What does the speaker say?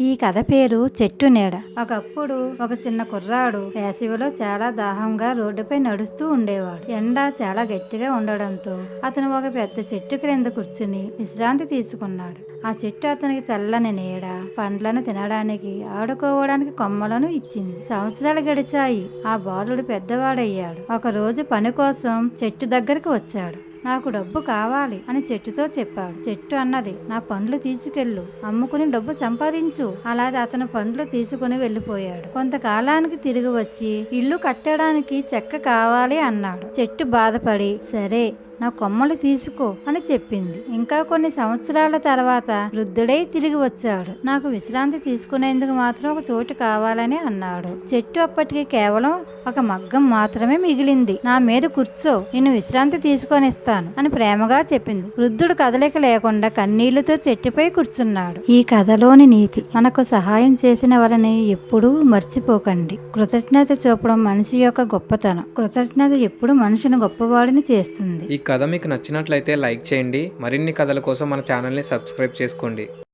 ఈ కథ పేరు చెట్టు నీడ. ఒకప్పుడు ఒక చిన్న కుర్రాడు వేసవిలో చాలా దాహంగా రోడ్డుపై నడుస్తూ ఉండేవాడు. ఎండ చాలా గట్టిగా ఉండడంతో అతను ఒక పెద్ద చెట్టు క్రింద కూర్చుని విశ్రాంతి తీసుకున్నాడు. ఆ చెట్టు అతనికి చల్లని నీడ పండ్లను తినడానికి ఆడుకోవడానికి కొమ్మలను ఇచ్చింది. సంవత్సరాలు గడిచాయి. ఆ బాలుడు పెద్దవాడయ్యాడు. ఒక రోజు పని కోసం చెట్టు దగ్గరకు వచ్చాడు. నాకు డబ్బు కావాలి అని చెట్టుతో చెప్పాడు. చెట్టు అన్నది నా పండ్లు తీసుకెళ్ళు. అమ్ముకుని డబ్బు సంపాదించు. అలా అతను పండ్లు తీసుకుని వెళ్ళిపోయాడు. కొంతకాలానికి తిరిగి వచ్చి ఇల్లు కట్టడానికి చెక్క కావాలి అన్నాడు. చెట్టు బాధపడి సరే నా కొమ్మలు తీసుకో అని చెప్పింది. ఇంకా కొన్ని సంవత్సరాల తర్వాత వృద్ధుడై తిరిగి వచ్చాడు. నాకు విశ్రాంతి తీసుకునేందుకు మాత్రం ఒక చోటు కావాలని అన్నాడు. చెట్టు అప్పటికి కేవలం ఒక మగ్గం మాత్రమే మిగిలింది. నా మీద కూర్చో నేను విశ్రాంతి తీసుకొనిస్తాను అని ప్రేమగా చెప్పింది. వృద్ధుడు కదలిక లేకుండా కన్నీళ్ళతో చెట్టుపై కూర్చున్నాడు. ఈ కథలోని నీతి మనకు సహాయం చేసిన వారిని ఎప్పుడూ మర్చిపోకండి. కృతజ్ఞత చూపడం మనిషి యొక్క గొప్పతనం. కృతజ్ఞత ఎప్పుడు మనిషిని గొప్పవాడిని చేస్తుంది. ఈ కథ మీకు నచ్చినట్లయితే లైక్ చేయండి. మరిన్ని కథల కోసం మన ఛానల్ని సబ్స్క్రైబ్ చేసుకోండి.